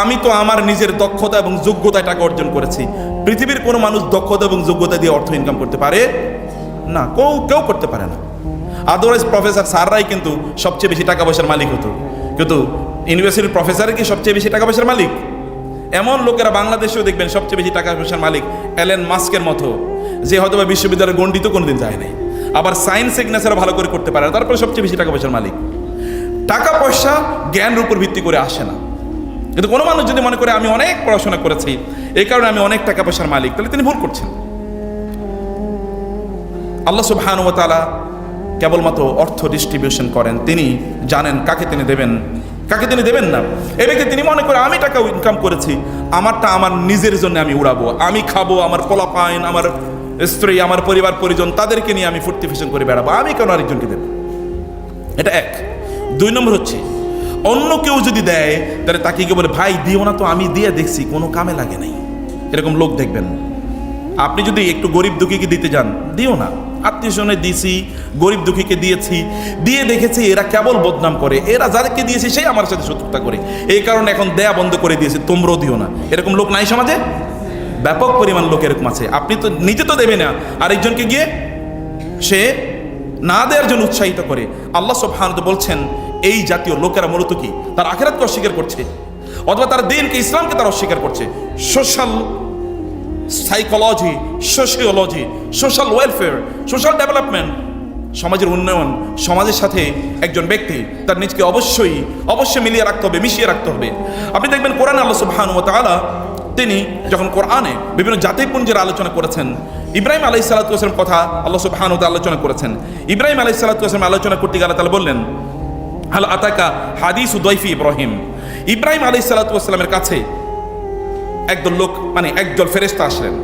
আমি তো আমার নিজের দক্ষতা এবং যোগ্যতায় টাকা অর্জন করেছি। পৃথিবীর কোনো মানুষ দক্ষতা এবং যোগ্যতা দিয়ে অর্থ ইনকাম করতে পারে? না, কেউ কেউ করতে পারে না। আদারওয়াইজ প্রফেসর স্যাররাই কিন্তু সবচেয়ে বেশি টাকা পয়সার মালিক হতো। কিন্তু ইউনিভার্সিটির প্রফেসর কি সবচেয়ে বেশি টাকা পয়সার মালিক? এমন লোকেরা বাংলাদেশেও দেখবেন সবচেয়ে বেশি টাকা পয়সার মালিক অ্যালেন মাস্কের মতো, যে হয়তো বা বিশ্ববিদ্যালয়ের গণ্ডিত কোনোদিন যায় নাই। আবার সায়েন্স সিগনেচার ভালো করে করতে পারে না, তারপরে সবচেয়ে বেশি টাকা পয়সার মালিক। টাকা পয়সা জ্ঞানের উপর ভিত্তি করে আসে না। কিন্তু কোনো মানুষ যদি মনে করে আমি অনেক পড়াশোনা করেছি, এই কারণে আমি অনেক টাকা পয়সার মালিক, তাহলে তিনি ভুল করছেন। আল্লাহ সুবহানুতালা কেবলমাত্র অর্থ ডিস্ট্রিবিউশন করেন। তিনি জানেন কাকে তিনি দেবেন। কাকে তিনি দেবেন না? এ ব্যক্তি তিনি মনে করে আমি টাকা ইনকাম করেছি, আমারটা আমার নিজের জন্য আমি উড়াবো। আমি খাব, আমার পোলাপাইন, আমার স্ত্রী, আমার পরিবার, পরিজন, তাদেরকে নিয়ে আমি ফুর্তি ফিশন করে বেড়াবো। আমি কেন আরেকজনকে দেবো? এটা এক। দুই নম্বর হচ্ছে অন্য কেউ যদি দেয়, তাহলে তাকে কি বলে, ভাই, দিও না তো, আমি দিয়ে দেখছি, কোনো কামে লাগে নাই। এরকম লোক দেখবেন। আপনি যদি একটু গরিব দুঃখীকে দিতে যান, দিও না। আত্মীয় স্বজনে দিয়েছি গরিব দুঃখীকে দিয়েছি, দিয়ে দেখেছি এরা কেবল বদনাম করে। এরা যাদেরকে দিয়েছে, সেই আমার সাথে শত্রুতা করে। এই কারণে এখন দেয়া বন্ধ করে দিয়েছে, তোমরাও দিও না। এরকম লোক নাই সমাজে? ব্যাপক পরিমাণ লোক এরকম আছে। আপনি তো নিজে তো দেবে না। আরেকজনকে গিয়ে সে না দেওয়ার জন্য উৎসাহিত করে। আল্লাহ সব বলছেন এই জাতীয় লোকেরা মূলত কি? তার আখেরাতকে অস্বীকার করছে, অথবা তার দিনকে ইসলামকে তারা অস্বীকার করছে। Social psychology sociology social welfare social development সমাজের উন্নয়ন, সমাজের সাথে একজন ব্যক্তি তার নিজকে অবশ্যই অবশ্যই মিলিয়ে রাখতে হবে, মিশিয়ে রাখতে হবে। আপনি দেখবেন কোরআন আল্লাহ সুবহানাহু ওয়া তাআলা, তিনি যখন কোরআনে বিভিন্ন জাতিপুঞ্জের আলোচনা করেছেন, ইব্রাহিম আলাই সালাতামের কথা আল্লাহ সুবহানাহু ওয়া আলোচনা করেছেন। ইব্রাহিম আলাই সালাতাম আলোচনা করতে গেলে তাহলে বললেন হাল আতাকা হাদিস উদয়ফি ইব্রাহিম। ইব্রাহিম আলাই সালাতামের কাছে একদল লোক মানে একদল ফেরেস্তা আসলেন।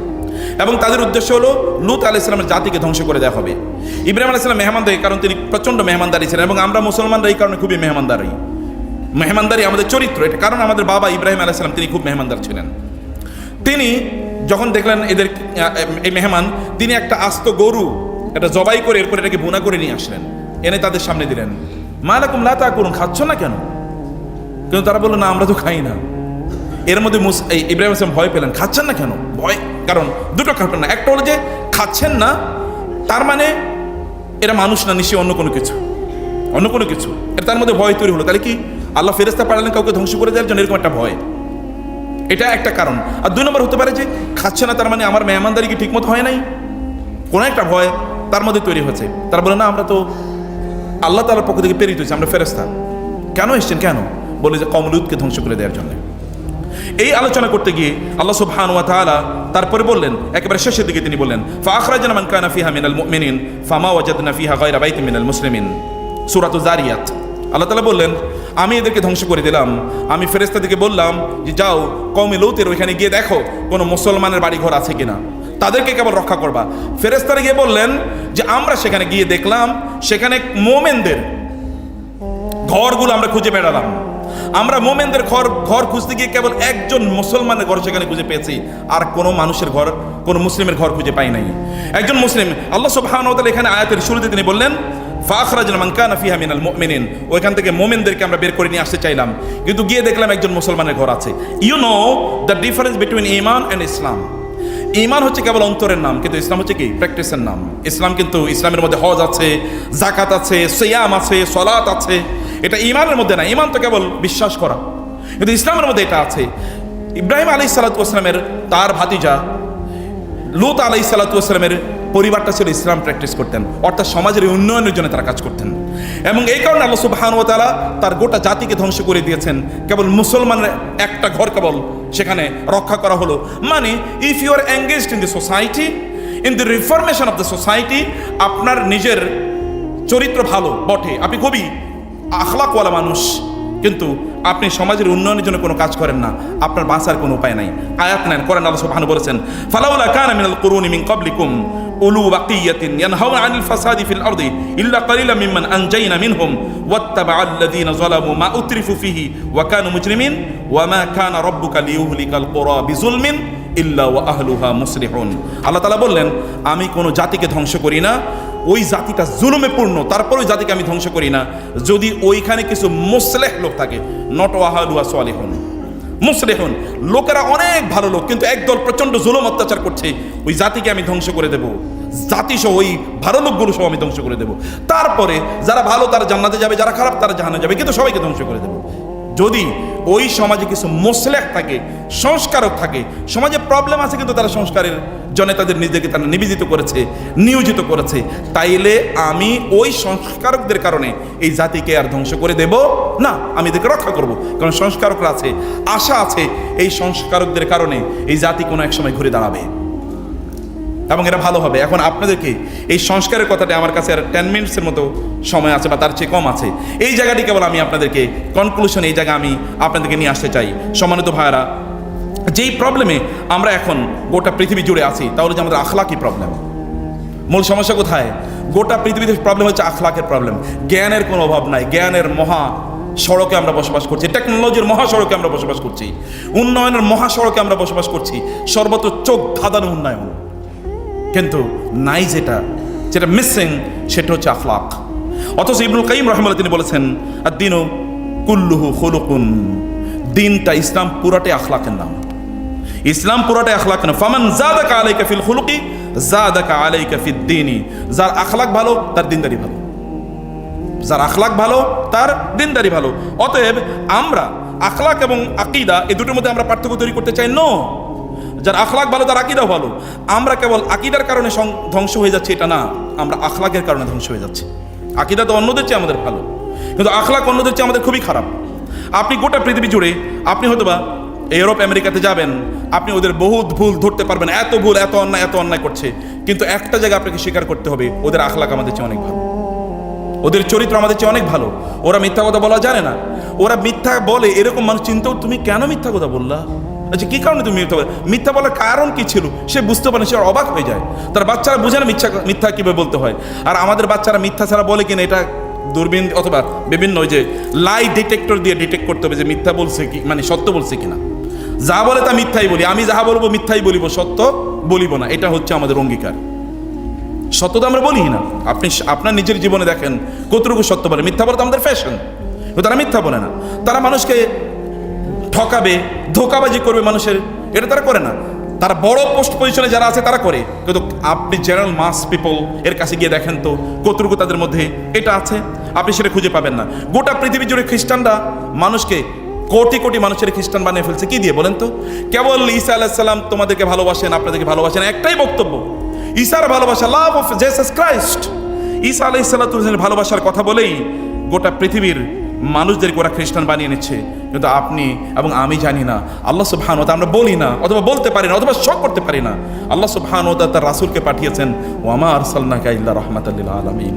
এবং তাদের উদ্দেশ্য হলো, লুত আলাহ ইসলামের জাতিকে ধ্বংস করে দেওয়া হবে। ইব্রাহিম আলাহ ইসলাম মেহমানদারি কারণ তিনি প্রচণ্ড মেহমানদারি ছিলেন এবং আমরা মুসলমানরা এই কারণে খুবই মেহমানদারি। মেহমানদারি আমাদের চরিত্র, এটা কারণ আমাদের বাবা ইব্রাহিম আলাহ ইসলাম তিনি খুব মেহমানদার ছিলেন। তিনি যখন দেখলেন এদের এই মেহমান, তিনি একটা আস্ত গরু এটা জবাই করে এরপর এটাকে বোনা করে নিয়ে আসলেন। এনে তাদের সামনে দিলেন। মা রকম লাতা করুন খাচ্ছ না কেন? কিন্তু তারা বলল, না, আমরা তো খাই না। এর মধ্যে মুস, এই ইব্রাহিম আসলাম ভয় পেলেন। খাচ্ছেন না কেন? ভয়, কারণ দুটো কারণ না। একটা হলো যে, খাচ্ছেন না। তার মানে এরা মানুষ না, নিশ্চয়ই অন্য কোনো কিছু। অন্য কোনো কিছু। এটা তার মধ্যে ভয় তৈরি হলো। তাহলে কি আল্লাহ ফেরেস্তা পাঠালেন কাউকে ধ্বংস করে দেওয়ার জন্য? এরকম একটা ভয়। এটা একটা কারণ। আর দুই নম্বর হতে পারে যে, খাচ্ছে না, তার মানে আমার মেহমানদারি কি ঠিকমতো হয় নাই? কোনো একটা ভয় তার মধ্যে তৈরি হয়েছে। তারা বলে না, আমরা তো আল্লাহ তালার পক্ষ থেকে প্রেরিত হয়েছি, আমরা ফেরেস্তা কেন এসছেন? কেন? বলে যে কমলুদকে ধ্বংস করে দেওয়ার জন্য। এই আলোচনা করতে গিয়ে আল্লাহ সুবহান ওয়া তাআলা তারপরে বললেন, একেবারে শেষের দিকে তিনি বললেন, ফাখরাজনা মান কানা ফিহা মিনাল মুমিনিন, ফামা ওয়াজাদনা ফিহা গায়রা বাইতিন মিনাল মুসলিমিন। সূরাতুজ জারিয়াত আল্লাহ তাআলা বললেন, আমি এদেরকে ধ্বংস করে দিলাম। আমি ফেরেশতাদেরকে বললাম যে, যাও, কওমে লৌতের ওইখানে গিয়ে দেখো, কোনো মুসলমানের বাড়ি ঘর আছে কিনা? তাদেরকে কেবল রক্ষা করবা। ফেরেশতারা গিয়ে বললেন যে, আমরা সেখানে গিয়ে দেখলাম, সেখানে মোমেনদের ঘরগুলো আমরা খুঁজে বেড়ালাম। আমরা মোমেনদের ঘর ঘর খুঁজতে গিয়ে কেবল একজন মুসলমানের ঘর সেখানে খুঁজে পেয়েছি। আর কোনো মানুষের ঘর, কোনো মুসলিমের ঘর খুঁজে পাই নাই। একজন মুসলিম, আল্লাহ সুবহানাহু ওয়া এখানে আয়াতের শুরুতে তিনি বললেন, ফাখরাজনা মান কানা ফিহা মিনাল মুমিনিন। ওইখান থেকে মোমেনদেরকে আমরা বের করে নিয়ে আসতে চাইলাম। কিন্তু গিয়ে দেখলাম একজন মুসলমানের ঘর আছে। You know the difference between Iman and Islam ইমান হচ্ছে কেবল অন্তরের নাম, কিন্তু ইসলাম হচ্ছে কি? প্র্যাকটিসের নাম। ইসলাম কিন্তু ইসলামের মধ্যে হজ আছে জাকাত আছে, সিয়াম আছে সলাত আছে। এটা ইমানের মধ্যে না, ইমান তো কেবল বিশ্বাস করা। কিন্তু ইসলামের মধ্যে এটা আছে। ইব্রাহিম আলী সালাতামের তার ভাতিজা, লুত আলাই সালাতামের পরিবারটা ছিল ইসলাম প্র্যাকটিস করতেন। অর্থাৎ সমাজের উন্নয়নের জন্য তারা কাজ করতেন। এবং এই কারণে আল্লাহ সুবহান ও তাআলা তার গোটা জাতিকে ধ্বংস করে দিয়েছেন। কেবল মুসলমানের একটা ঘর কেবল সেখানে রক্ষা করা হলো। মানে if you are engaged in the society in the reformation of the society আপনার নিজের চরিত্র ভালো, বটে। আপনি খুবই আখলাকওয়ালা মানুষ, কিন্তু আপনি সমাজের উন্নয়নের জন্য কোনো কাজ করেন না। আপনার বাঁচার কোনো উপায় নাই। আয়াত নেন করেন আল্লাহ সুবহানাহু বলেছেন, ফালাউলা কানা মিনাল কুরুনি মিন ক্বাবলিকুম। উলু বাকিয়াতিন ইয়ানহাউনা আনিল ফাসাদি ফিল আরদি ইল্লা কালিলা মিম্মান আনজাইনা মিনহুম ওয়াত্তাবাআ আল্লাযীনা যালামু মা উতরিফু ফিহি ওয়া কানু মুজরিমিন ওয়া মা কানা রাব্বুকা লিইহলিকাল কুরা বিজুলমিন ইল্লা ওয়া আহলুহা মুসলিহুন। আল্লাহ তাআলা বললেন, আমি কোনো জাতিকে ধ্বংস করি না। ওই জাতিটা জুলুমে পূর্ণ তারপর ওই জাতিকে আমি ধ্বংস করি না। যদি ওইখানে কিছু মুসলেহ লোক থাকে, নট ওয়াহালুয়া সোয়ালিহুন মুসলেহন লোকেরা অনেক ভালো লোক, কিন্তু একদল প্রচণ্ড জুলুম অত্যাচার করছে। ওই জাতিকে আমি ধ্বংস করে দেব। জাতি সহ ওই ভালো লোকগুলো সহ আমি ধ্বংস করে দেব। তারপরে যারা ভালো তারা জান্নাতে যাবে, যারা খারাপ তারা জাহানে যাবে, কিন্তু সবাইকে ধ্বংস করে দেব। যদি ওই সমাজে কিছু মোসলেক থাকে, সংস্কারক থাকে, সমাজে প্রবলেম আছে কিন্তু তারা সংস্কারের জন্য তাদের নিজেকে তারা নিবেদিত করেছে, নিয়োজিত করেছে। তাইলে আমি ওই সংস্কারকদের কারণে এই জাতিকে আর ধ্বংস করে দেব না, আমি এদেরকে রক্ষা করব। কারণ সংস্কারকরা আছে, আশা আছে, এই সংস্কারকদের কারণে এই জাতি কোনো এক সময় ঘুরে দাঁড়াবে। এবং এটা ভালো হবে। এখন আপনাদেরকে এই সংস্কারের কথাটা আমার কাছে আর টেন মিনিটসের মতো সময় আছে বা তার চেয়ে কম আছে। এই জায়গাটি কেবল আমি আপনাদেরকে কনক্লুশন এই জায়গা আমি আপনাদেরকে নিয়ে আসতে চাই। সম্মানিত ভাইয়ারা, যেই প্রবলেমে আমরা এখন গোটা পৃথিবী জুড়ে আছি তাহলে যে আমাদের আখলাকি প্রবলেম মূল সমস্যা কোথায়? গোটা পৃথিবীতে প্রবলেম হচ্ছে আখলাকের প্রবলেম জ্ঞানের কোনো অভাব নাই। জ্ঞানের মহা সড়কে আমরা বসবাস করছি। টেকনোলজির মহাসড়কে আমরা বসবাস করছি। উন্নয়নের মহাসড়কে আমরা বসবাস করছি। সর্বত্র চোখ ধাঁধানো উন্নয়ন। কিন্তু নাই যেটা যেটা মিসিং সেটা হচ্ছে আখলাক অথচ ইবনুল কাইম রহমাল্লাহ তিনি বলেছেন আর দিনও কুল্লুহু খুলুকুন। দিনটা ইসলাম পুরাটাই আখলাকের নাম। ইসলাম পুরাটাই আখলাক না। ফামান জাদাকা আলাইকা ফিল খুলুকি, জাদাকা আলাইকা ফিদ দিনি। যার আখলাক ভালো, তার দিনদারি ভালো। যার আখলাক ভালো, তার দিনদারি ভালো। অতএব আমরা আখলাক এবং আকিদা, এই দুটোর মধ্যে আমরা পার্থক্য তৈরি করতে চাই, নো। যার আখলাক ভালো তার আকিদাও ভালো। আমরা কেবল আকিদার কারণে ধ্বংস হয়ে যাচ্ছে, এটা না। আমরা আখলাকের কারণে ধ্বংস হয়ে যাচ্ছে। আকিদা তো অন্যদের চেয়ে আমাদের ভালো। কিন্তু আখলাক অন্যদের চেয়ে আমাদের খুবই খারাপ। আপনি গোটা পৃথিবী জুড়ে, আপনি হয়তো বা ইউরোপ, আমেরিকাতে যাবেন, আপনি ওদের বহুত ভুল ধরতে পারবেন, এত ভুল, এত অন্যায় এত অন্যায় করছে। কিন্তু একটা জায়গায় আপনাকে স্বীকার করতে হবে, ওদের আখলাক আমাদের চেয়ে অনেক ভালো। ওদের চরিত্র আমাদের চেয়ে অনেক ভালো। ওরা মিথ্যা কথা বলা জানে না। ওরা মিথ্যা বলে, এরকম মানুষ চিন্তাও তুমি কেন মিথ্যা কথা বললা? আচ্ছা কী কারণে তুমি মিথ্যা বলে? মিথ্যা বলার কারণ কি ছিল? সে বুঝতে পারে সে অবাক হয়ে যায়। তার বাচ্চারা বুঝে না মিথ্যা মিথ্যা কীভাবে বলতে হয়। আর আমাদের বাচ্চারা মিথ্যা ছাড়া বলে কিনা, এটা দূরবীন অথবা বিভিন্ন ওই যে লাই ডিটেক্টর দিয়ে ডিটেক্ট করতে হবে যে মিথ্যা বলছে কি মানে সত্য বলছে কিনা। যা বলে তা মিথ্যাই বলি। আমি যাহা বলব মিথ্যাই বলিব, সত্য বলিব না। এটা হচ্ছে আমাদের অঙ্গীকার। সত্য তো আমরা বলি না। আপনি আপনার নিজের জীবনে দেখেন কতটুকু সত্য বলে। মিথ্যা বলে তো আমাদের ফ্যাশন তারা মিথ্যা বলে না। তারা মানুষকে ঠকাবে, ধোকাবাজি করবে মানুষের, এটা তারা করে না। তারা বড় পোস্ট পজিশনে যারা আছে, তারা করে। কিন্তু আপনি জেনারেল মাস পিপল এর কাছে গিয়ে দেখেন তো, কতটুকু তাদের মধ্যে এটা আছে, আপনি সেটা খুঁজে পাবেন না। গোটা পৃথিবী জুড়ে খ্রিস্টানরা মানুষকে কোটি কোটি মানুষের খ্রিস্টান বানিয়ে ফেলছে। কি দিয়ে বলেন তো? কেবল ঈসা আলাহিসাল্লাম তোমাদেরকে ভালোবাসেন, আপনাদেরকে ভালোবাসেন, একটাই বক্তব্য। ঈসার ভালোবাসা লাভ অফ জেসাস ক্রাইস্ট ঈসা আলাইসাল্লাহ ভালোবাসার কথা বলেই গোটা পৃথিবীর মানুষদেরকে ওরা খ্রিস্টান বানিয়ে নিচ্ছে। কিন্তু আপনি এবং আমি জানি না, আল্লাহ সুবহান আমরা বলি না, অথবা বলতে পারি না, অথবা শখ করতে পারি না। আল্লাহ সুবহান তার রাসুলকে পাঠিয়েছেন ওয়ামা আরসালনাকা ইল্লা রহমাতাল্লিল আলমিন।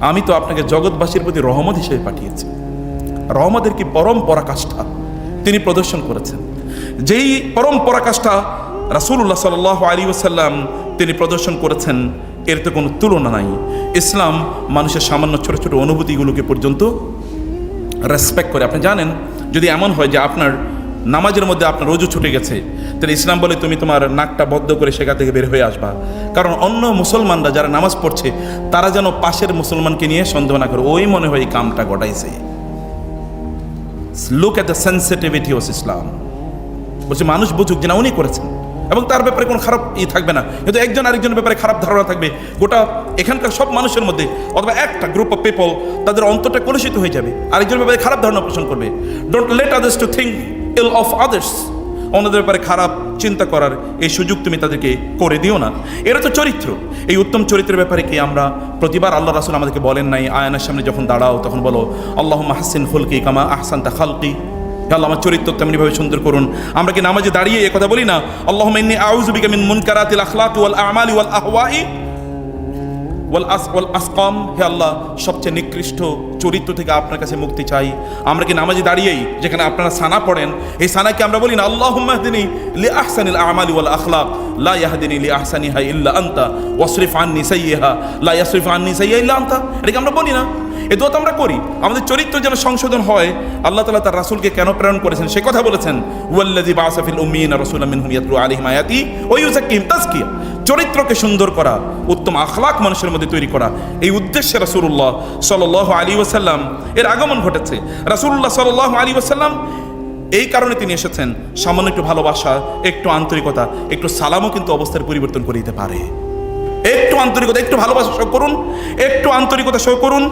আমি তো আপনাকে জগৎবাসীর প্রতি রহমত হিসেবে পাঠিয়েছি। রহমতের কি পরম পরাকাষ্ঠা? তিনি প্রদর্শন করেছেন। যেই পরম পরাকাষ্ঠা রাসূলুল্লাহ সাল্লাহ আলী ওসাল্লাম তিনি প্রদর্শন করেছেন, এর তো কোনো তুলনা নাই। ইসলাম মানুষের সামান্য ছোট ছোট অনুভূতিগুলোকে পর্যন্ত রেসপেক্ট করে। আপনি জানেন, যদি এমন হয় যে আপনার নামাজের মধ্যে আপনার রোজু ছুটে গেছে, তাহলে ইসলাম বলে তুমি তোমার নাকটা বদ্ধ করে সেখান থেকে বের হয়ে আসবা। কারণ অন্য মুসলমানরা যারা নামাজ পড়ছে, তারা যেন পাশের মুসলমানকে নিয়ে সন্দেহ না করে। ওই মনে হয় এই কামটা ঘটাইছে। Look at the sensitivity of Islam বলছে, মানুষ বুঝুক যে না, উনি করেছেন। এবং তার ব্যাপারে কোনো খারাপ ই থাকবে না। কিন্তু একজন আরেকজনের ব্যাপারে খারাপ ধারণা থাকবে। গোটা এখানকার সব মানুষের মধ্যে অথবা একটা গ্রুপ অফ পিপল তাদের অন্তরটা কলুষিত হয়ে যাবে। আরেকজনের ব্যাপারে খারাপ ধারণা পোষণ করবে। Don't let others to think ill of others অন্যদের ব্যাপারে খারাপ চিন্তা করার এই সুযোগ তুমি তাদেরকে করে দিও না। এরা তো চরিত্র। এই উত্তম চরিত্রের ব্যাপারে কি আমরা প্রতিবার আল্লাহ রাসুল আমাদেরকে বলেন নাই? আয়নার সামনে যখন দাঁড়াও, তখন বলো আল্লাহ হাসিন ফুলকি কামা আহসান তা খালকি। আল্লাহ, আমার চরিত্র তেমনিভাবে সুন্দর করুন। আমরা কি নামাজে দাঁড়িয়ে এ কথা বলি না? আল্লাহ মিন্নি আউযুবিকা মিন মুনকারাতিল আখলাকি ওয়াল আমালি ওয়াল আহওয়াই ওয়াল আস, ওয়াল আসকাম। হে আল্লাহ, সবচেয়ে নিকৃষ্ট চরিত্র থেকে আপনার কাছে মুক্তি চাই। আমরা কি নামাজে দাঁড়িয়েই যেখানে আপনারা সানা পড়েন, এই সানাকে আমরা বলি না, আল্লাহুম্মা হদিনি লি আহসানিল আমালি ওয়াল আখলাক। লা ইয়াহদিনি লি আহসানিহা ইল্লা আনতা। ওয়াসরিফ আননি সাইয়্যাহা। লা ইয়াসরিফ আননি সাইয়্যা ইল্লা আনতা। এটাকে আমরা বলি না। এ দোয়া তো আমরা করি। আমাদের চরিত্র যেন সংশোধন হয়, আল্লাহ তালা তার রাসুলকে কেন প্রেরণ করেছেন? সে কথা বলেছেন ওয়াল্লাজি বাসাফিল উম্মিন রাসুল মিনহুম ইয়াতলু আলাইহিম আয়াতি ওয়া ইউযাক্কিহিম তাজকিয়া চরিত্রকে সুন্দর করা, উত্তম আখলাক মানুষের মধ্যে তৈরি করা, এই উদ্দেশ্যে রাসূলুল্লাহ সাল্লাল্লাহু আলাইহি ওয়াসাল্লাম এর আগমন ঘটেছে। রাসূলুল্লাহ সাল্লাল্লাহু আলাইহি ওয়াসাল্লাম এই কারণে তিনি এসেছেন, সামান্য একটু ভালোবাসা, একটু আন্তরিকতা, একটু সালামও কিন্তু অবস্থার পরিবর্তন করে দিতে পারে। একটু আন্তরিকতা, একটু ভালোবাসা শো করুন, একটু আন্তরিকতা শো করুন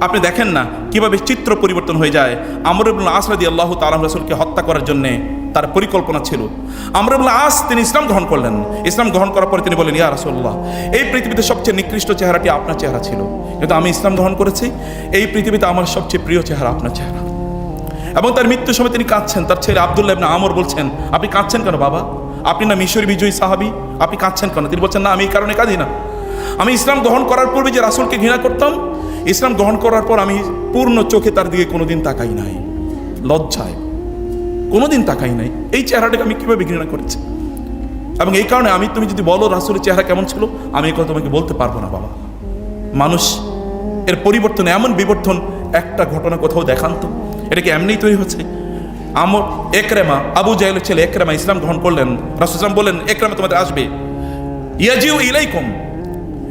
আপনি দেখেন না কীভাবে চিত্র পরিবর্তন হয়ে যায়। আমরুবুল আসরাদি আল্লাহ তালাম রসুলকে হত্যা করার জন্যে তার পরিকল্পনা ছিল। আমরুবুল আস তিনি ইসলাম গ্রহণ করলেন। ইসলাম গ্রহণ করার পরে তিনি বলেন ইয়া রাসুল্লাহ এই পৃথিবীতে সবচেয়ে নিকৃষ্ট চেহারাটি আপনার চেহারা ছিল। কিন্তু আমি ইসলাম গ্রহণ করেছি, এই পৃথিবীতে আমার সবচেয়ে প্রিয় চেহারা আপনার চেহারা। এবং তার মৃত্যুর সময় তিনি কাঁদছেন। তার ছেলে আবদুল্লাহ ইবনে আমর বলছেন, আপনি কাঁদছেন কেন বাবা? আপনি না মিশরি বিজয়ী সাহাবি? আপনি কাঁদছেন কেন? তিনি বলছেন, না, আমি এই কারণে কাঁদি না। আমি ইসলাম গ্রহণ করার পূর্বে যে রাসুলকে ঘৃণা করতাম ইসলাম গ্রহণ করার পর আমি পূর্ণ চোখে তার দিকে কোনোদিন তাকাই নাই। লজ্জায়। কোনোদিন তাকাই নাই। এই চেহারাটাকে আমি কীভাবে ঘৃণা করেছি? এবং এই কারণে আমি, তুমি যদি বলো রাসুলের চেহারা কেমন ছিল, আমি এই কথা তোমাকে বলতে পারব না, বাবা। মানুষ, এর পরিবর্তন, এমন বিবর্তন, একটা ঘটনা কোথাও দেখান তো। এটা কি এমনিই তৈরি হচ্ছে? আমর, একরেমা, আবু জাহেলের ছেলে একরেমা ইসলাম গ্রহণ করলেন। রাসুলাম বললেন, একরেমা, তোমাদের আসবে। ইয়াজিউ ইলাইকুম।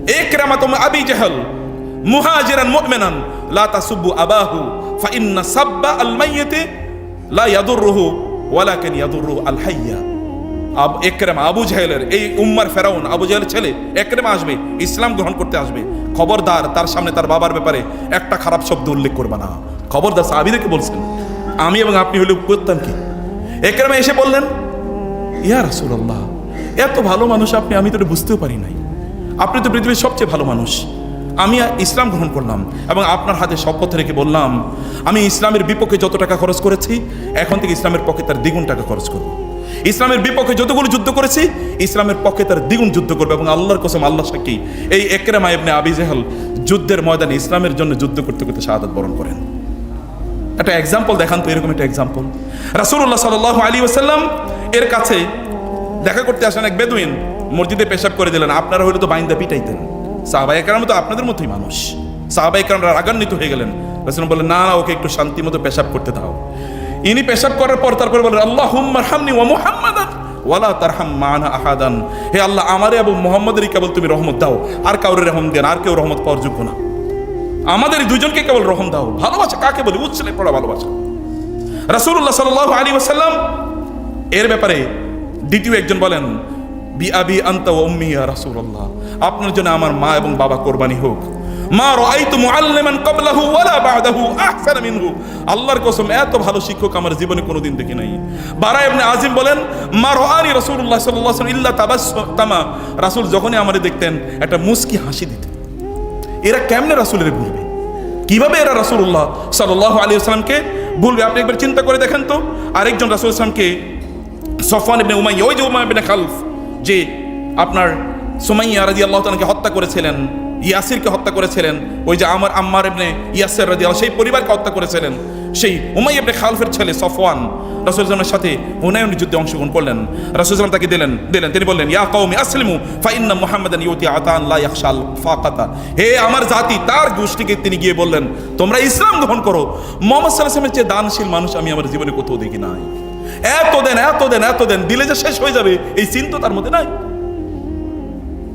একরেমা, তোমার আবি জাহল। মুহাজিরান, মুমিনান, লা তাসুব্বু আবাহু, ফা ইন্না সাব্বা আল মাইয়িতি লা ইয়াদুররুহু ওয়ালাকিন ইয়াদুররু আল হাইয়া আব, একরেমা আবু জাহেলের, এই উম্মার ফেরাউন, আবু জাহেলের ছেলে, একরেমা আসবে, ইসলাম গ্রহণ করতে আসবে। খবরদার, তার সামনে তার বাবার ব্যাপারে একটা খারাপ শব্দ উল্লেখ করবে না। খবরদার সাহাবিদেরকে বলছেন, আমি এবং আপনি হলে করতাম কি? একরেমা এসে বললেন, ইয়া রাসূলুল্লাহ, এত ভালো মানুষ আপনি, আমি তো বুঝতেও পারি নাই। আপনি তো পৃথিবীর সবচেয়ে ভালো মানুষ। আমি ইসলাম গ্রহণ করলাম এবং আপনার হাতে শপথ রেখে বললাম, আমি ইসলামের বিপক্ষে যত টাকা খরচ করেছি, এখন থেকে ইসলামের পক্ষে তার দ্বিগুণ টাকা খরচ করব। ইসলামের বিপক্ষে যতগুলো যুদ্ধ করেছি, ইসলামের পক্ষে তার দ্বিগুণ যুদ্ধ করবে এবং আল্লাহর কসম, আল্লাহ সাক্ষী, এই একরেমা ইবনে আবি জেহল যুদ্ধের ময়দানে ইসলামের জন্য যুদ্ধ করতে করতে শাহাদাত বরণ করেন। একটা এক্সাম্পল দেখান তো, এরকম একটা এক্সাম্পল রাসূলুল্লাহ সাল্লাল্লাহু আলী ওসাল্লাম এর কাছে দেখা করতে আসেন এক বেদুইন, মসজিদে পেশাব করে দিলেন, আপনারা হইলে তো বাইন্দা পিটাইতেন। সাহাবাই একরাম তো আপনাদের মতোই মানুষ। সাহাবাই একরামরা রাগান্বিত হয়ে গেলেন। রাসূল বললেন, না না, ওকে একটু শান্তি মতো পেশাব করতে দাও। ইনি পেশাব করার পর তারপর বলেন আল্লাহ হামনি ওয়া মুহাম্মাদান ওয়ালা তারহাম মানা আহাদান। হে আল্লাহ, আমারে এবং মোহাম্মদেরই কেবল তুমি রহমত দাও। আর কাউরে রহম দেন, আর কেউ রহমত পাওয়ার যোগ্য না। আমাদের দুজনকে কেবল রহম দাও। ভালোবাসা কাকে বলি? উচ্ছলে পড়া ভালোবাসা। রাসূলুল্লাহ সাল্লাল্লাহু আলাইহি ওয়াসাল্লাম এর ব্যাপারে দ্বিতীয় একজন বলেন বি আবি আনতা আপনার জন্য আমার মা এবং বাবা কোরবানি হোক। মা রাআইতু মুআল্লিমান ক্বাবলাহু ওয়ালা বা'দাহু আহসানা মিনহু। আল্লাহর কসম, এত ভালো শিক্ষক আমার জীবনে কোনোদিন দেখি নাই। বারা ইবনে আজিম বলেন, মা রাআনি রাসূলুল্লাহ সাল্লাল্লাহু আলাইহি ওয়াসাল্লাম ইল্লা রাসূল যখনই আমারে দেখতেন, একটা মুস্কি হাসি দিতেন। এরা কেমনে রাসূলের ভুলবে কীভাবে এরা রাসূলুল্লাহ সাল্লাল্লাহু আলাইহি ওয়াসাল্লামকে ভুলবে আপনি একবার চিন্তা করে দেখেন তো। আরেকজন রাসূল সাল্লামকে সফওয়ান ইবনে উমাইয়া, ওই যে উমাইয়া ইবনে খালফ যে আপনার সুমাইয়া রাদিয়াল্লাহু তাআলাকে হত্যা করেছিলেন, ইয়াসিরকে হত্যা করেছিলেন, ওই যে আমার আম্মার ইবনে ইয়াসির রাদিয়াল্লাহু, সেই পরিবারকে হত্যা করেছিলেন, সেই উমাইয়া ইবনে খালফের ছেলে সফওয়ান রাসূল সাল্লামের সাথে হুনায়ন যুদ্ধে অংশগ্রহণ করলেন। রাসূল সাল্লাম তাকে দিলেন দিলেন, তিনি বললেন, ইয়া কওমি আসলিমু ফা ইন্না মুহাম্মাদান ইউতি আতান লা ইয়াখশাল ফাকাতা। হে আমার জাতি, তার গোষ্ঠীকে তিনি গিয়ে বললেন, তোমরা ইসলাম গ্রহণ করো। মোহাম্মদ সাল্লাল্লাহু আলাইহি ওয়াসাল্লামের চেয়ে দানশীল মানুষ আমি আমার জীবনে কোথাও দেখি নাই। এত দেন এত দেন এত দেন দিলে যে শেষ হয়ে যাবে, এই চিন্তা তার মধ্যে নাই।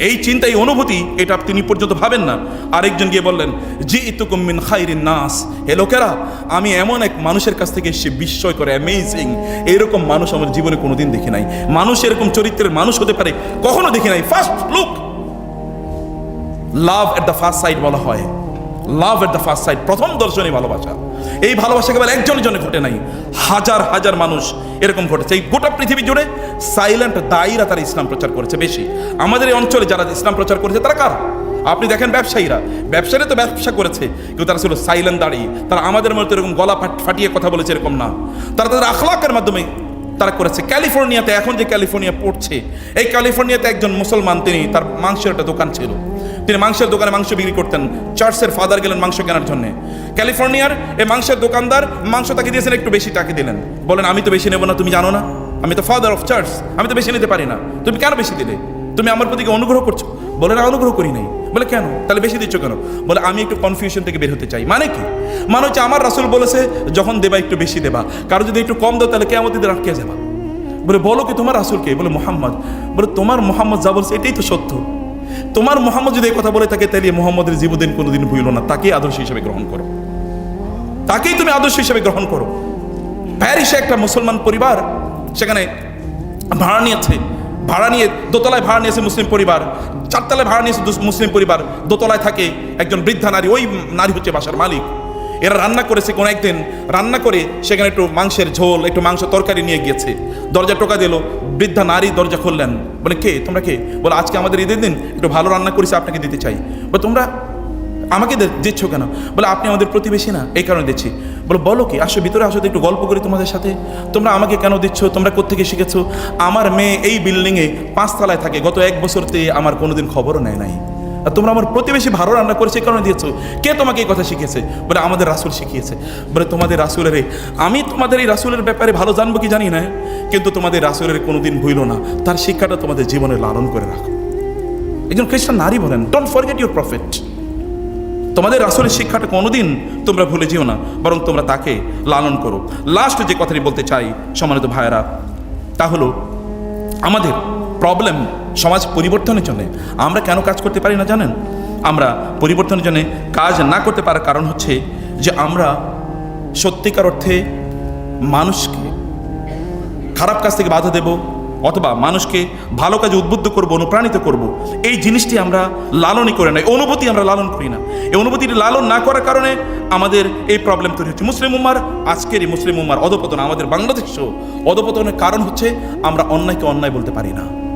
এই চিন্তা, এই অনুভূতি, এটা তিনি পর্যন্ত ভাবেন না। আরেকজন গিয়ে বললেন জি ইতুকুমিন খাইরিন নাস। হে লোকেরা, আমি এমন এক মানুষের কাছ থেকে এসে বিস্ময় করে অ্যামেজিং এরকম মানুষ আমার জীবনে কোনোদিন দেখি নাই। মানুষ এরকম চরিত্রের মানুষ হতে পারে, কখনো দেখি নাই। First look love at the first sight বলা হয়। Love at the first sight প্রথম দর্শনে ভালোবাসা। এই ভালোবাসা কেবল একজনের জন্য ঘটে নাই, হাজার হাজার মানুষ এরকম ঘটেছে। এই গোটা পৃথিবী জুড়ে সাইলেন্ট দায়ীরা তারা ইসলাম প্রচার করেছে বেশি। আমাদের এই অঞ্চলে যারা ইসলাম প্রচার করেছে তারা কারা? আপনি দেখেন ব্যবসায়ীরা। ব্যবসায়ীরা তো ব্যবসা করেছে, কিন্তু তারা ছিল সাইলেন্ট দাঁড়িয়ে তারা আমাদের মতো এরকম গলা ফাট- ফাটিয়ে কথা বলেছে এরকম না। তারা তাদের আখলাকের মাধ্যমে তারা করেছে। ক্যালিফোর্নিয়াতে এখন যে ক্যালিফোর্নিয়া পড়ছে, এই ক্যালিফোর্নিয়াতে একজন মুসলমান, তিনি তার মাংসের একটা দোকান ছিল। তিনি মাংসের দোকানে মাংস বিক্রি করতেন। চার্চের ফাদার গেলেন মাংস কেনার জন্য। ক্যালিফোর্নিয়ার এই মাংসের দোকানদার মাংস তাকে দিয়েছেন, একটু বেশি টাকা দিলেন। বলেন, আমি তো বেশি নেব না, তুমি জানো না? আমি তো ফাদার অফ চার্চ আমি তো বেশি নিতে পারি না। তুমি কেন বেশি দিলে? তুমি আমার প্রতি অনুগ্রহ করছ? বলে না অনুগ্রহ করি নাই। বলে, কেন? তাহলে বেশি দিচ্ছ কেন? বলে, আমি একটু কনফিউশন থেকে বের হতে চাই। মানে কি? মানে হচ্ছে, আমার রাসুল বলেছে, যখন দেবা, একটু বেশি দেবা। কারও যদি একটু কম দাও, তাহলে কেমন দিতে আটকে যাবা? বলে, বলো কি তোমার রাসুল কে বলে, মোহাম্মদ। বলে, তোমার মোহাম্মদ যা বলছে, এটাই তো সত্য। তোমার মোহাম্মদ যদি এই কথা বলে থাকে তাহলে মোহাম্মদের জীবদিন কোনোদিন ভুলো না। তাকেই আদর্শ হিসেবে গ্রহণ করো। তাকেই তুমি আদর্শ হিসেবে গ্রহণ করো। প্যারিসে একটা মুসলমান পরিবার, সেখানে ভাড়া নিয়েছে, ভাড়া নিয়ে দোতলায় ভাড়া নিয়েছে মুসলিম পরিবার, চারতলায় ভাড়া নিয়েছে মুসলিম পরিবার, দোতলায় থাকে একজন বৃদ্ধা নারী, ওই নারী হচ্ছে বাসার মালিক। এরা রান্না করেছে কোনো একদিন, রান্না করে সেখানে একটু মাংসের ঝোল, একটু মাংস তরকারি নিয়ে গিয়েছে। দরজা টোকা দিল, বৃদ্ধা নারী দরজা খুললেন। বলে, কে? তোমরা কে? বলে, আজকে আমাদের ঈদের দিন, একটু ভালো রান্না করেছি, আপনাকে দিতে চাই। বলে, তোমরা আমাকে দিচ্ছ কেন? বলে, আপনি আমাদের প্রতিবেশী না, এই কারণে দিচ্ছি। বলে, বলো কি? আসো, ভিতরে আসো একটু গল্প করি তোমাদের সাথে। তোমরা আমাকে কেন দিচ্ছ? তোমরা কোত্থেকে শিখেছো? আমার মেয়ে এই বিল্ডিংয়ে পাঁচতলায় থাকে। গত এক বছরতে আমার কোনোদিন খবরও নেয় নাই। আর তোমরা আমার প্রতিবেশী ভালো রান্না করেছে কারণে দিয়েছ। কে তোমাকে এই কথা শিখিয়েছে? বলে আমাদের রাসুল শিখিয়েছে। বলে তোমাদের রাসুলের আমি তোমাদের এই রাসুলের ব্যাপারে ভালো জানব কি জানি না, কিন্তু তোমাদের রাসুলের কোনোদিন ভুলো না। তার শিক্ষাটা তোমাদের জীবনে লালন করে রাখো। একজন খ্রিস্টান নারী বলেন ডোন্ট ফরগেট ইউর প্রফিট তোমাদের রাসুলের শিক্ষাটা কোনোদিন তোমরা ভুলে যেও না, বরং তোমরা তাকে লালন করো। লাস্ট যে কথাটি বলতে চাই, সম্মানিত ভাইয়েরা, তা হলো, আমাদের প্রবলেম সমাজ পরিবর্তনের জন্য। আমরা কেন কাজ করতে পারি না জানেন? আমরা পরিবর্তনের জন্য কাজ না করতে পারার কারণ হচ্ছে যে আমরা সত্যিকার অর্থে মানুষকে খারাপ কাজ থেকে বাধা দেব অথবা মানুষকে ভালো কাজে উদ্বুদ্ধ করব, অনুপ্রাণিত করব। এই জিনিসটি আমরা লালনই করে না অনুভূতি আমরা লালন করি না। এই অনুভূতিটি লালন না করার কারণে আমাদের এই প্রবলেম তৈরি হচ্ছে। মুসলিম উম্মার, আজকের এই মুসলিম উম্মার অধপতন আমাদের বাংলাদেশও অধপতনের কারণ হচ্ছে আমরা অন্যায়কে অন্যায় বলতে পারি না।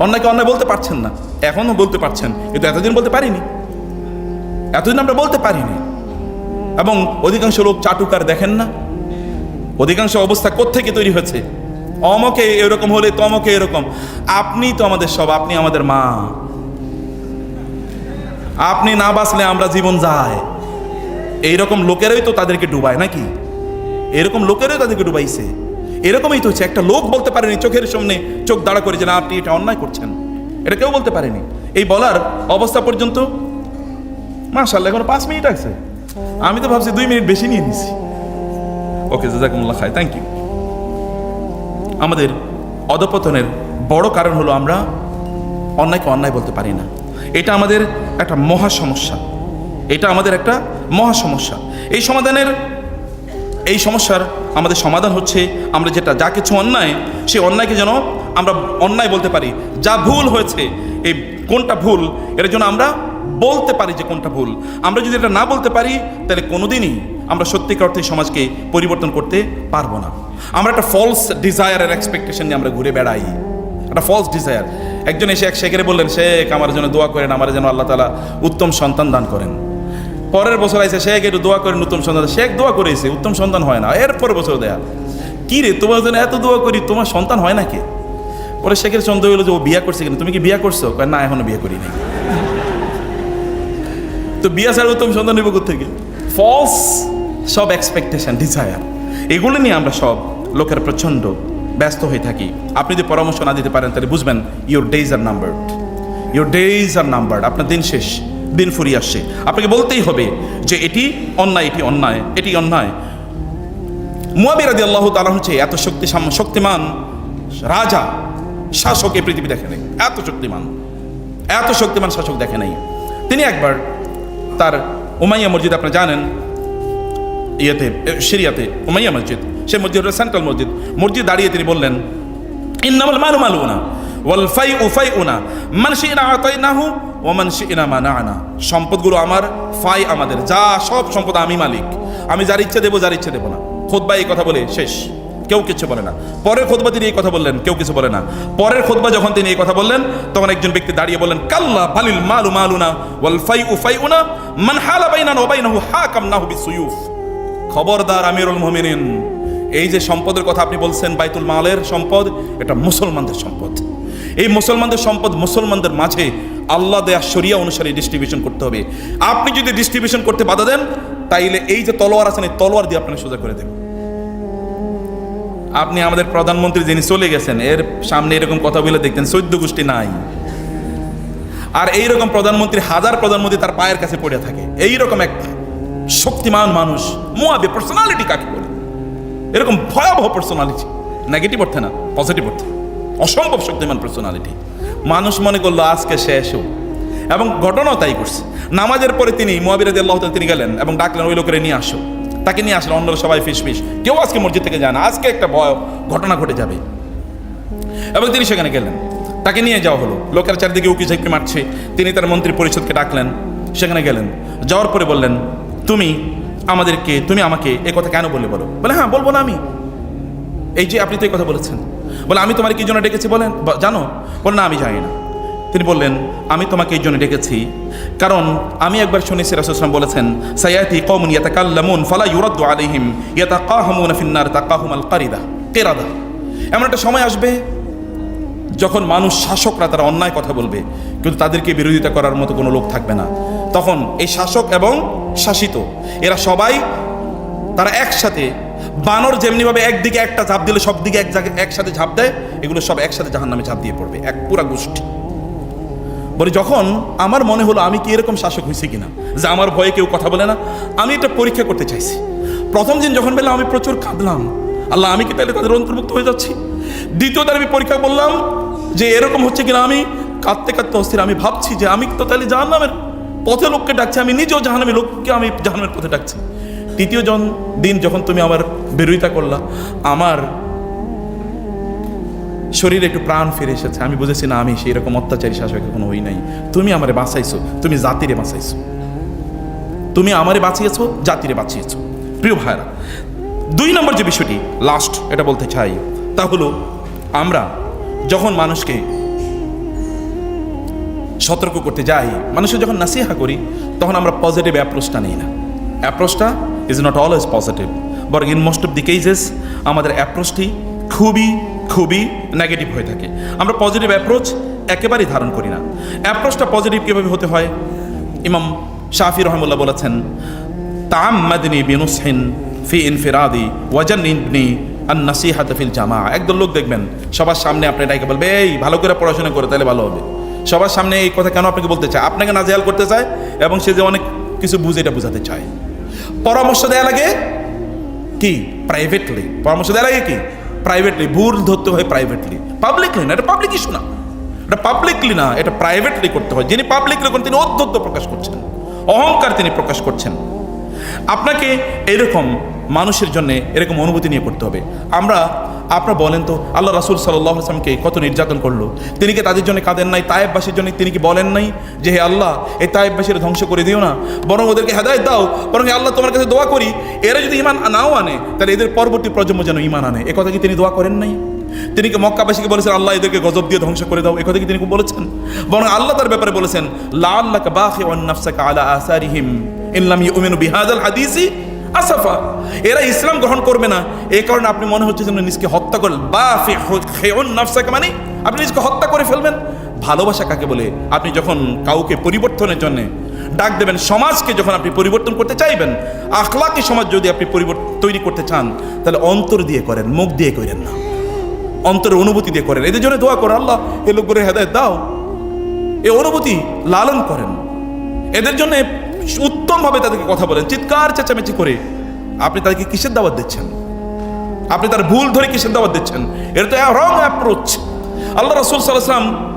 অন্যায়কে অন্যায় বলতে পারছেন না। এখনও বলতে পারছেন, কিন্তু এতদিন বলতে পারিনি। এতদিন আমরা বলতে পারিনি। এবং অধিকাংশ লোক চাটুকার দেখেন না। অধিকাংশ অবস্থা কোত্থেকে তৈরি হয়েছে? অমকে এরকম হলে তমকে এরকম। আপনি তো আমাদের সব, আপনি আমাদের মা। আপনি না বাঁচলে আমরা জীবন যায়। এইরকম লোকেরাই তো তাদেরকে ডুবায়, নাকি? এরকম লোকেরাই তাদেরকে ডুবাইছে। এরকমই তো হচ্ছে, একটা লোক বলতে পারেনি চোখের সামনে, চোখ দাঁড়া করে যে না, আপনি এটা অন্যায় করছেন। এটা কেউ বলতে পারেনি। এই বলার অবস্থা পর্যন্ত মাশাল্লাহ এখন পাঁচ মিনিট আছে। আমি তো ভাবছি দুই মিনিট বেশি নিয়ে নিছি। ওকে জাজাকুমুল্লাহ খাই থ্যাংক ইউ আমাদের অধপতনের বড় কারণ হলো আমরা অন্যায়কে অন্যায় বলতে পারি না। এটা আমাদের একটা মহা সমস্যা। এটা আমাদের একটা মহা সমস্যা। এই সমাধানের এই সমস্যার আমাদের সমাধান হচ্ছে, আমরা যেটা, যা কিছু অন্যায়, সেই অন্যায়কে যেন আমরা অন্যায় বলতে পারি। যা ভুল হয়েছে, এই কোনটা ভুল, এর জন্য আমরা বলতে পারি যে কোনটা ভুল। আমরা যদি এটা না বলতে পারি, তাহলে কোনোদিনই আমরা সত্যিকার অর্থে সমাজকে পরিবর্তন করতে পারব না। আমরা একটা ফলস ডিজায়ারের এক্সপেকটেশন নিয়ে আমরা ঘুরে বেড়াই। একটা ফলস ডিজায়ার একজন এসে এক শেখেরে বললেন, শেখ, আমার জন্য দোয়া করেন, আমার যেন আল্লাহ তালা উত্তম সন্তান দান করেন। পরের বছর আইসে শেখ একটু দোয়া করেন উত্তম সন্তান। শেখ দোয়া করেছে, উত্তম সন্তান হয় না। এর এরপর বছর দেয়া। কি রে, তোমার জন্য এত দোয়া করি, তোমার সন্তান হয় নাকি? পরে শেখের সন্দেহ হলো যে ও বিয়া করছে কিনা। তুমি কি বিয়া করছ? না, এখনও বিয়ে করি নাই। তো বিয়া ছাড়া উত্তম সন্তান নেব থেকে ফলস সব এক্সপেকটেশন ডিজায়ার এগুলো নিয়ে আমরা সব লোকের প্রচণ্ড ব্যস্ত হয়ে থাকি। আপনি যদি পরামর্শ না দিতে পারেন, তাহলে বুঝবেন your days are number your days are number আপনার দিন শেষ। দিন ফুরিয়ে আসছে। আপনাকে বলতেই হবে যে এটি অন্যায় এটি অন্যায় এটি অন্যায়। মুয়াবির রাদি আল্লাহ তালা হচ্ছে এত শক্তি শক্তিমান রাজা, শাসক এই পৃথিবী দেখে নেই। এত শক্তিমান এত শক্তিমান শাসক দেখে নাই। তিনি একবার তার উমাইয়া মসজিদ আপনি জানেন, ইয়েতে সিরিয়াতে, উমাইয়া মসজিদ, সে মসজিদ হলো সেন্ট্রাল মসজিদ। মসজিদ দাঁড়িয়ে তিনি বললেন, ইন্নামাল মালু মালুনা, ওয়াল ফাই উফাই উনা মান শিনা ওয়া মান শিনা মানানা। সম্পদগুলো আমার, ফাই আমাদের। যা সব সম্পদ আমি মালিক। আমি যার ইচ্ছে দেবো, যার ইচ্ছে দেবো না। খোদবা এই কথা বলে শেষ। কেউ কিছু বলে না। পরের খোদবা তিনি এই কথা বললেন, কেউ কিছু বলে না। পরের খোদবা যখন তিনি এই কথা বললেন, তখন একজন ব্যক্তি দাঁড়িয়ে বললেন, কাল্লা বালিল মালু মালুনা ওয়াল ফাই উ উফাই উনা মান হালা বাইনানা ওয়া বাইনাহু হাকামনাহু বিসুয়ুফ। খবরদার আমিরুল মুমিনিন, এই যে সম্পদের কথা আপনি বলছেন, বাইতুল মালের সম্পদ, এটা মুসলমানদের সম্পদ। এই মুসলমানদের সম্পদ মুসলমানদের মাঝে আল্লাহ দেয়া শরিয়া অনুসারে ডিস্ট্রিবিউশন করতে হবে। আপনি যদি ডিস্ট্রিবিউশন করতে বাধা দেন, তাইলে এই যে তলোয়ার আছেন এই তলোয়ার দিয়ে আপনাকে সোজা করে দেব। আপনি আমাদের প্রধানমন্ত্রী যিনি চলে গেছেন, এর সামনে এরকম কথা বলে দেখতেন চৈদ্য গোষ্ঠী নাই। আর এইরকম প্রধানমন্ত্রী, হাজার প্রধানমন্ত্রী তার পায়ের কাছে পড়ে থাকে। এইরকম এক শক্তিমান মানুষ মোয়াবে পার্সোনালিটি কাকে বলে? এরকম ভয়াবহ পার্সোনালিটি নেগেটিভ অর্থে না পজিটিভ অর্থে। অসম্ভব শক্তিমান পার্সোনালিটি মানুষ মনে করল আজকে শেষ হোক এবং ঘটনাও তাই করছে। নামাজের পরে তিনি মোয়াবিরাদ আল্লাহ তিনি গেলেন এবং ডাকলেন, ওই লোকের নিয়ে আসো। তাকে নিয়ে আসলে অন্যরা সবাই ফিস ফিস কেউ আজকে মসজিদ থেকে যায় না। আজকে একটা ভয় ঘটনা ঘটে যাবে। এবং তিনি সেখানে গেলেন। তাকে নিয়ে যাওয়া হলো। লোকের চারিদিকে উকি ঝাঁকি মারছে। তিনি তার মন্ত্রী পরিষদকে ডাকলেন। সেখানে গেলেন। যাওয়ার পরে বললেন, তুমি আমাদেরকে, তুমি আমাকে এ কথা কেন বলে বলো? বলে হ্যাঁ বলব না আমি। এই যে আপনি তো এই কথা বলেছেন বলে, আমি তোমার কি জন্য ডেকেছি? বলেন জানো? বলে, না, আমি জানি না। তিনি বললেন, আমি তোমাকে এই জন্য ডেকেছি, কারণ আমি একবার শুনেছি রাসুলাম বলেছেন সাইয়াতি কৌমুন ইয়াতাকাল্লামুন ফালা ইউরাদ্দু আলাইহিম ইয়াতাকাহামুনা ফিন্নার তাকাহুম আল কারিদা, কেরাদা। এমন একটা সময় আসবে যখন মানুষ শাসকরা তারা অন্যায় কথা বলবে, কিন্তু তাদেরকে বিরোধিতা করার মতো কোনো লোক থাকবে না। তখন এই শাসক এবং শাসিত, এরা সবাই তারা একসাথে বানর যেমনিভাবে একদিকে একটা ঝাঁপ দিলে সব দিকে এক একসাথে ঝাঁপ দেয়, এগুলো সব একসাথে জাহান নামে ঝাঁপ দিয়ে পড়বে, এক পুরা গোষ্ঠী। বলে, যখন আমার মনে হলো আমি কি এরকম শাসক হয়েছি কিনা, যে আমার ভয়ে কেউ কথা বলে না, আমি এটা পরীক্ষা করতে চাইছি। প্রথম দিন যখন পেলাম আমি প্রচুর কাঁদলাম। আল্লাহ, আমি কি তাহলে তাদের অন্তর্ভুক্ত হয়ে যাচ্ছি? দ্বিতীয়বার আমি পরীক্ষা করলাম যে এরকম হচ্ছে কিনা, আমি কাঁদতে কাঁদতে অস্থির, আমি ভাবছি যে আমি তো তাহলে জাহান্নামের পথে লোককে ডাকছি, আমি নিজেও জাহান্নামী লোককে আমি জাহান্নামের পথে ডাকছি। তৃতীয় জন দিন যখন তুমি আমার বিরোধিতা করলা, আমার শরীরে একটু প্রাণ ফিরে এসেছে। আমি বুঝেছি, না, আমি সেই রকম অত্যাচারী শাসক কোনো হই নাই। তুমি আমারে বাঁচাইছো, তুমি জাতিরে বাঁচাইছো। তুমি আমারে বাঁচিয়েছো, জাতিরে বাঁচিয়েছো। প্রিয় ভাইরা দুই নম্বর যে বিষয়টি লাস্ট এটা বলতে চাই, তা হলো, আমরা যখন মানুষকে সতর্ক করতে যাই, মানুষের যখন নাসিহা করি, তখন আমরা পজিটিভ অ্যাপ্রোচটা নিই না। অ্যাপ্রোচটা ইজ নট অলওয়েজ পজিটিভ বরং in most of the cases আমাদের অ্যাপ্রোচটি খুবই খুবই নেগেটিভ হয়ে থাকে। আমরা পজিটিভ অ্যাপ্রোচ একেবারেই ধারণ করি না। অ্যাপ্রোচটা পজিটিভ কীভাবে হতে হয়? ইমাম শাফি রহমুল্লাহ বলেছেন তাম মাদিনী বিনুসহিন ফি ইনফিরাদি ওয়াজান ইবনি আর নাসিহাত ফিল জামা একদল লোক দেখবেন, সবার সামনে আপনি এটাকে বলবে, এই, ভালো করে পড়াশোনা করে, তাহলে ভালো হবে। সবার সামনে এই কথা কেন আপনাকে বলতে চায়? আপনাকে নাজেহাল করতে চায় এবং সে যে অনেক কিছু বুঝে এটা বোঝাতে চায়। পরামর্শ দেওয়া লাগে কি? প্রাইভেটলি পরামর্শ দেওয়া লাগে কি? প্রাইভেটলি ভুল ধরতে হয় প্রাইভেটলি পাবলিকলি না, এটা পাবলিক ইস্যু না। এটা পাবলিকলি না, এটা প্রাইভেটলি করতে হয়। যিনি পাবলিকলি করেন, তিনি অধ্যত্ত প্রকাশ করছেন। অহংকার তিনি প্রকাশ করছেন। আপনাকে এরকম মানুষের জন্য এরকম অনুভূতি নিয়ে পড়তে হবে। আমরা, আপনারা বলেন তো, আল্লাহ রাসুল সাল্লাহ আসলামকে কত নির্যাতন করল। তিনি কি তাদের জন্য কাঁদেন নাই? তায়েববাসীর জন্য তিনি কি বলেন নাই? যে, হে আল্লাহ, এই তায়েববাসীর ধ্বংস করে দিও না। বরং ওদেরকে হেদায়ত দাও। বরং আল্লাহ, তোমার কাছে দোয়া করি। এরা যদি ইমান নাও আনে, তাহলে এদের পরবর্তী প্রজন্ম যেন ইমান আনে। এ কথা কি তিনি দোয়া করেন নাই? তিনি কি মক্কাবাসীকে বলেছেন, আল্লাহ এদেরকে গজব দিয়ে ধ্বংস করে দাও এ কথা কি তিনি বলেছেন? বরং আল্লাহ তার ব্যাপারে বলেছেন আসাফা এরা ইসলাম গ্রহণ করবে না এই কারণে আপনি মনে হচ্ছে যেন নিজকে হত্যা করলেন বা খেয়ন নাফসাকে মানে আপনি নিজকে হত্যা করে ফেলবেন। ভালোবাসা কাকে বলে? আপনি যখন কাউকে পরিবর্তনের জন্য ডাক দেবেন, সমাজকে যখন আপনি পরিবর্তন করতে চাইবেন, আখলাকি সমাজ যদি আপনি পরিবর্তন, তৈরি করতে চান, তাহলে অন্তর দিয়ে করেন, মুখ দিয়ে করেন না। অন্তরের অনুভূতি দিয়ে করেন। এদের জন্য দোয়া করে, আল্লাহ, এ লোকগুলো হেদায়ত দাও। এ অনুভূতি লালন করেন। এদের জন্য উত্তমভাবে তাদেরকে কথা বলেন। চিৎকার, চেঁচামেচি করে আপনি তাদেরকে কিসের দাওয়াত দিচ্ছেন? আপনি তার ভুল ধরে কিসের দাওয়াত দিচ্ছেন? এটা তো রং অ্যাপ্রোচ আল্লাহ রসুল সাল্লাম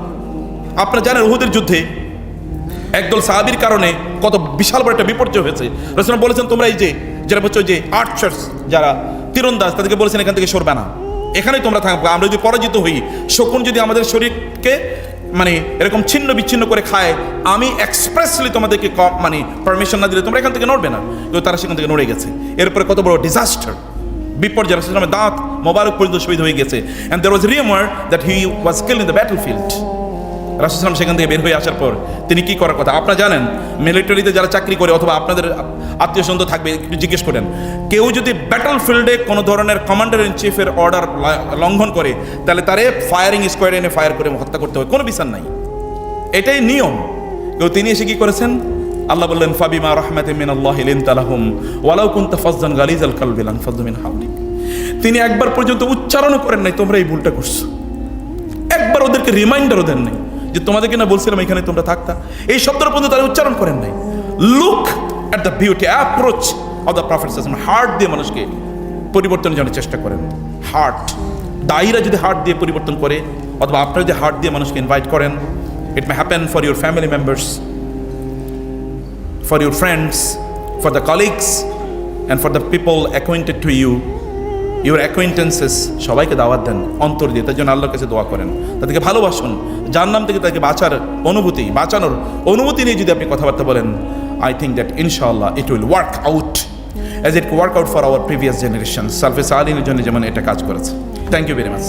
আপনারা জানেন উহুদের যুদ্ধে একদল সাহাবির কারণে কত বিশাল বড় একটা বিপর্যয় হয়েছে। রসুল বলেছেন, তোমরা এই যে, যারা বলছো যে আর্চার্স যারা তীরন্দাজ, তাদেরকে বলেছেন এখান থেকে সরবে না। এখানেই তোমরা থাকব। আমরা যদি পরাজিত হই, শকুন যদি আমাদের শরীরকে মানে এরকম ছিন্ন বিচ্ছিন্ন করে খায়, আমি এক্সপ্রেসলি তোমাদেরকে মানে পারমিশন না দিলে তোমরা এখান থেকে নড়বে না। কিন্তু তারা সেখান থেকে নড়ে গেছে। এরপরে কত বড় ডিজাস্টার বিপর্যয় রাসূলের দাঁত মোবারক পর্যন্ত শহীদ হয়ে গেছে। And there was rumour that he was kill in the battle field রাসুলাম সেখান থেকে বের হয়ে আসার পর তিনি কি করার কথা? আপনারা জানেন, মিলিটারিতে যারা চাকরি করে অথবা আপনাদের আত্মীয় স্বজন থাকবে, একটু জিজ্ঞেস করেন। কেউ যদি ব্যাটল ফিল্ডে কোনো ধরনের কমান্ডার ইন চিফের অর্ডার লঙ্ঘন করে, তাহলে তারে ফায়ারিং স্কোয়াডে এনে ফায়ার করে হত্যা করতে হবে কোনো বিচার নাই। এটাই নিয়ম। কেউ তিনি এসে কি করেছেন? আল্লাহ বললেন, ফাবিমা রহমাতে মিন আল্লাহ ইলিন তালাহুম ওয়ালাউ কুনতা ফাজ্জান গালিজ আল কালবিলান ফাজু মিন হাওলিক। তিনি একবার পর্যন্ত উচ্চারণও করেন নাই, তোমরা এই ভুলটা করছ। একবার ওদেরকে রিমাইন্ডারও দেন নাই। যে তোমাদেরকে না বলছিলাম এখানে তোমরা থাকতা। এই শব্দটা পর্যন্ত তারা উচ্চারণ করেন নাই। Look at the beauty approach of the prophet heart দিয়ে মানুষকে পরিবর্তনের জন্য চেষ্টা করেন। হার্ট দায়ীরা যদি হার্ট দিয়ে পরিবর্তন করে, অথবা আপনারা যদি হার্ট দিয়ে মানুষকে ইনভাইট করেন it may happen for your family members for your friends for the colleagues and for the people acquainted to you your acquaintances সবাইকে দাওয়াত দেন, অন্তর দিয়ে, তার জন্য আল্লাহর কাছে দোয়া করেন। তাদেরকে ভালোবাসুন, যার নাম থেকে তাকে বাঁচার অনুভূতি, বাঁচানোর অনুভূতি নিয়ে যদি আপনি কথাবার্তা বলেন আই থিঙ্ক দ্যাট ইনশাল্লাহ it will work out as it work out for our previous generation সালফেস আলিনের জন্য যেমন এটা কাজ করেছে। Thank you very much